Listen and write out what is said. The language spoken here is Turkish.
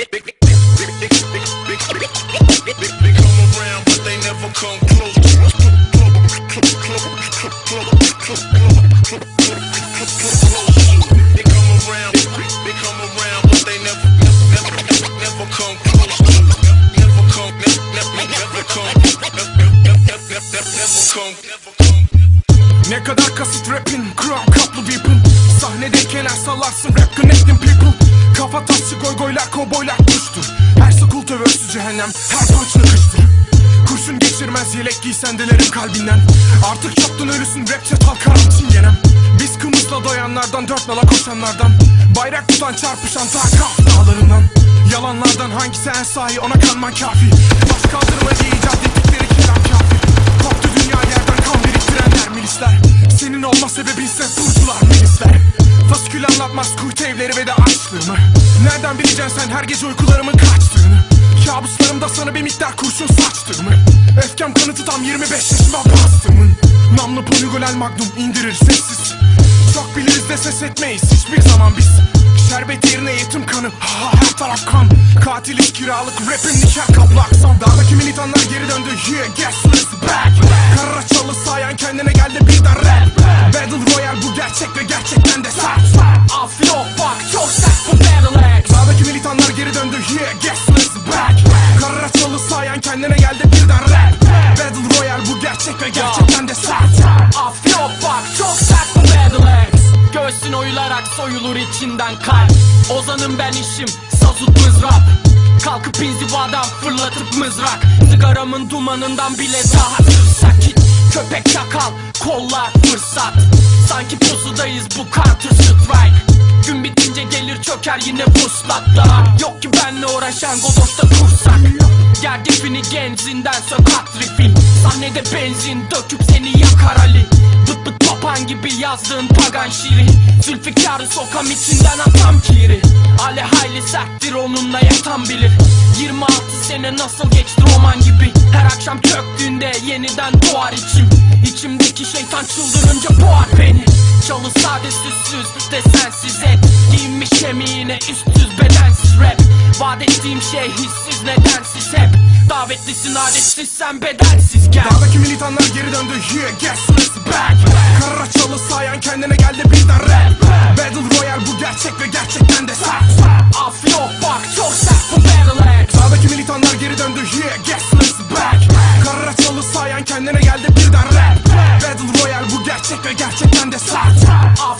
Ne kadar kasıt rapin Kram kaplı beep'in Sahnedeyken her salarsın rap connecting people Kafa tasçı goy goylar kovboylar kuştur. Her sakul tövörsüz cehennem Her punch'ını kıştır. Kurşun geçirmez yelek giysen delerim kalbinden. Artık çoktan ölüsün rap çatal karantin yenem Biz kımızla doyanlardan dört nala koşanlardan. Bayrak tutan çarpışan ta kaf dağlarından. Yalanlardan hangisi en sahi ona kanman kafi. Baş kaldırmacı icat açlığımı Nereden bileceksin sen her gece uykularımın kaçtığını? Kabuslarımda sana bir miktar kurşun saçtığımı. Öfkem kanıtı tam 25 yaşıma bastığımın Namlı poligolel magnum indirir sessiz. Çok biliriz de ses etmeyiz hiçbir zaman biz. Şerbet yerine yetim kanı ha, her taraf kan. Katiliz kiralık rapim nikah kaplı aksan Dağdaki militanlar geri döndü yeah guess who is back? Karara çalı sayan kendine geldi birden rap. Battle Royale bu gerçek ve gerçekten Göğsün oyularak soyulur içinden kalp. Ozanım ben işim sazut mızrap Kalkıp inzivadan fırlatıp mızrak. Sigaramın dumanından bile daha sakit Köpek çakal kollar fırsat. Sanki pusudayız bu counter strike. Gün bitince gelir çöker yine puslatlar Yok ki benle uğraşan godoşta kursak. Yer dipini genzinden sokak rifin Sahnede benzin döküp seni yakar Ali Papan gibi yazdığın pagan şiiri. Zülfikarı sokam içinden atam kiri. Ale hayli serttir onunla yatan bilir. 26 sene nasıl geçti roman gibi? Her akşam çöktüğünde yeniden doğar içim. İçimdeki şeytan çıldırınca boğar beni. Çalı sade süssüz desensiz et. Giyinmiş kemiğine üstsüz bedensiz rap. Vaat ettiğim şey hissiz nedensiz hep. Davetlisin adetsiz sen bedensiz gel Dağdaki militanlar geri döndü yeah back Karaçalı sayan kendine geldi birden rap. Battle Royale bu gerçek ve gerçekten de sert Afyon bak çok sert bu Battle Axe Sağdaki militanlar geri döndü yeah guess let's back. Karaçalı sayan kendine geldi birden rap. Battle Royale bu gerçek ve gerçekten de sert Afyon